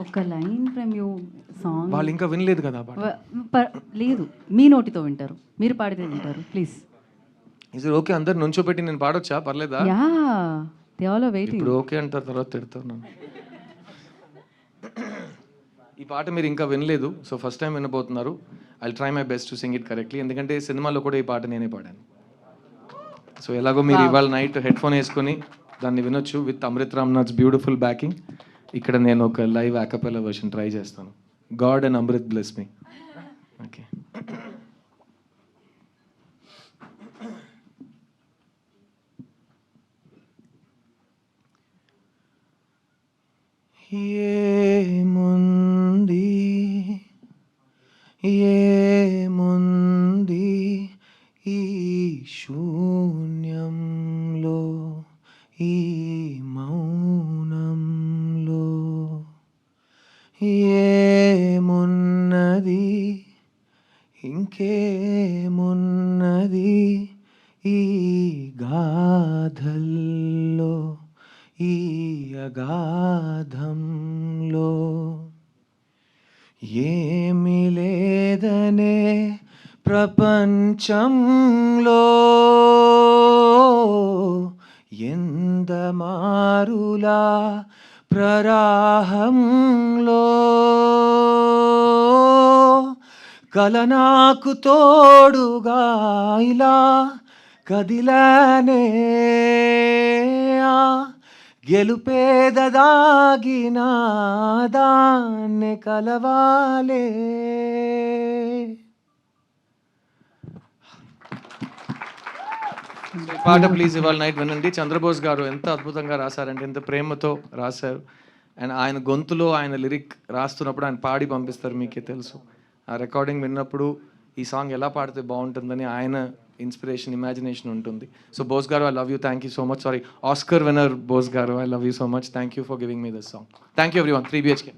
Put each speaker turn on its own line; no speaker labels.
ఒక line from you song
వాళ్ళు ఇంకా వినలేదు కదా
లేదు. మీ నోటితో వింటారు. మీరు పాడితే వింటారు. ప్లీజ్.
ఇది ఓకే అందరు నుంచోబెట్టి నేను పాడొచ్చా? పర్లేదా?
Yeah. They all are waiting
ఇప్పుడు ఓకే అంటారు తర్వాత తిడుతున్నాను ఈ పాట మీరు ఇంకా వినలేదు so first time వినబోతున్నారు. I try my best to sing it correctly ఎందుకంటే సినిమాలో కూడా ఈ పాట నేనే పాడాను. సో ఎలాగో మీరు ఇవాళ నైట్ హెడ్ ఫోన్ వేసుకొని దాన్ని వినొచ్చు with Amrit Ramnath's beautiful backing ఇక్కడ నేను ఒక లైవ్ యాకపెల వర్షన్ ట్రై చేస్తాను. God and Amrit bless me okay ఏముంది? ఏముంది ఈ శూన్యంలో? ఈ ఏమున్నది? ఇంకేమున్నది ఈ గాథల్లో ఈ అగాధంలో? ఏమి లేదనే ప్రపంచంలో ఎందమారులా ప్రరాహంలో కలనాకు తోడుగా ఇలా కదిలనే. ఆ దాన్ని కలవాలే. పాట ప్లీజ్ ఇవాళ నైట్ వినండి. చంద్రబోస్ గారు ఎంత అద్భుతంగా రాశారంటే ఎంత ప్రేమతో రాశారు. అండ్ ఆయన గొంతులో ఆయన లిరిక్ రాస్తున్నప్పుడు ఆయన పాడి పంపిస్తారు మీకే తెలుసు. ఆ రికార్డింగ్ విన్నప్పుడు ఈ సాంగ్ ఎలా పాడితే బాగుంటుందని ఆయన ఇన్స్పిరేషన్ ఇమాజినేషన్ ఉంటుంది. So Bose garu I love you thank you so much sorry Oscar winner Bose garu I love you so much thank you for giving me this song thank you everyone three BHK